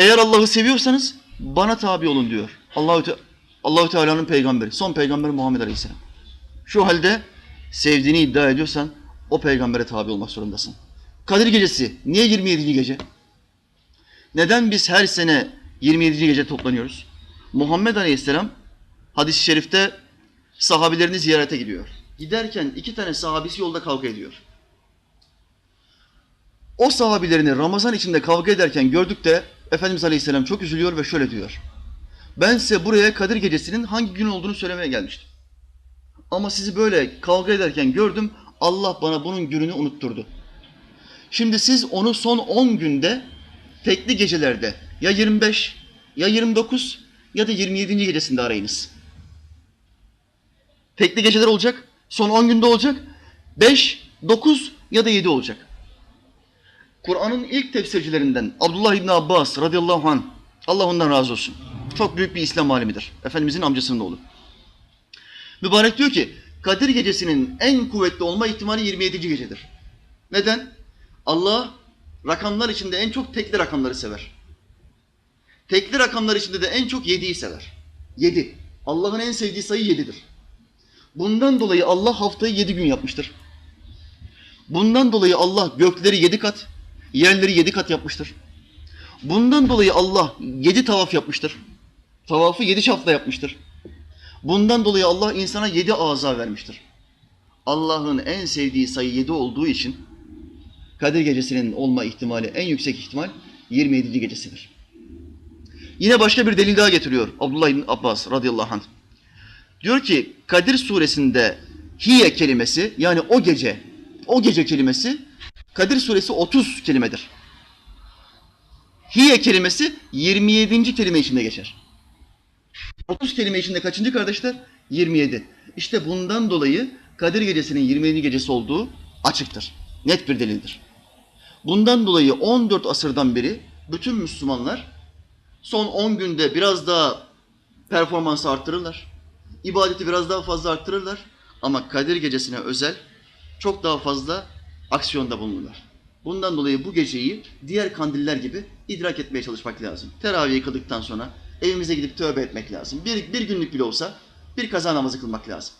Eğer Allah'ı seviyorsanız bana tabi olun diyor. Allahü Te Allahü Teala'nın peygamberi, son peygamber Muhammed Aleyhisselam. Şu halde sevdiğini iddia ediyorsan o peygambere tabi olmak zorundasın. Kadir gecesi niye 27. gece? Neden biz her sene 27. gece toplanıyoruz? Muhammed Aleyhisselam hadis-i şerifte sahabilerini ziyarete gidiyor. Giderken iki tane sahabisi yolda kavga ediyor. O sahabilerini Ramazan içinde kavga ederken gördük de Efendimiz Aleyhisselam çok üzülüyor ve şöyle diyor. Ben size buraya Kadir Gecesi'nin hangi gün olduğunu söylemeye gelmiştim. Ama sizi böyle kavga ederken gördüm. Allah bana bunun gününü unutturdu. Şimdi siz onu son 10 günde tekli gecelerde ya 25 ya 29 ya da 27. gecesinde arayınız. Tekli geceler olacak. Son 10 günde olacak. 5, 9 ya da 7 olacak. Kur'an'ın ilk tefsircilerinden Abdullah İbni Abbas radıyallahu anh Allah ondan razı olsun. Çok büyük bir İslam alimidir. Efendimizin amcasının oğlu. Mübarek diyor ki Kadir gecesinin en kuvvetli olma ihtimali 27. gecedir. Neden? Allah rakamlar içinde en çok tekli rakamları sever. Tekli rakamlar içinde de en çok 7'yi sever. 7. Allah'ın en sevdiği sayı 7'dir. Bundan dolayı Allah haftayı 7 gün yapmıştır. Bundan dolayı Allah gökleri 7 kat, yerleri 7 kat yapmıştır. Bundan dolayı Allah 7 tavaf yapmıştır. Tavafı 7 şafla yapmıştır. Bundan dolayı Allah insana 7 ağza vermiştir. Allah'ın en sevdiği sayı 7 olduğu için Kadir gecesinin olma ihtimali en yüksek ihtimal 27. gecesidir. Yine başka bir delil daha getiriyor Abdullah İbn Abbas radıyallahu anh. Diyor ki Kadir suresinde hiye kelimesi yani o gece, o gece kelimesi Kadir suresi 30 kelimedir. Hiye kelimesi 27. kelime içinde geçer. 30 kelime içinde kaçıncı kardeşler? 27. İşte bundan dolayı Kadir gecesinin 27. gecesi olduğu açıktır. Net bir delildir. Bundan dolayı 14 asırdan beri bütün Müslümanlar son 10 günde biraz daha performansı arttırırlar. İbadeti biraz daha fazla arttırırlar. Ama Kadir gecesine özel çok daha fazla aksiyonda bulunurlar. Bundan dolayı bu geceyi diğer kandiller gibi idrak etmeye çalışmak lazım. Teravih kıldıktan sonra evimize gidip tövbe etmek lazım. Bir, bir günlük bile olsa bir kaza namazı kılmak lazım.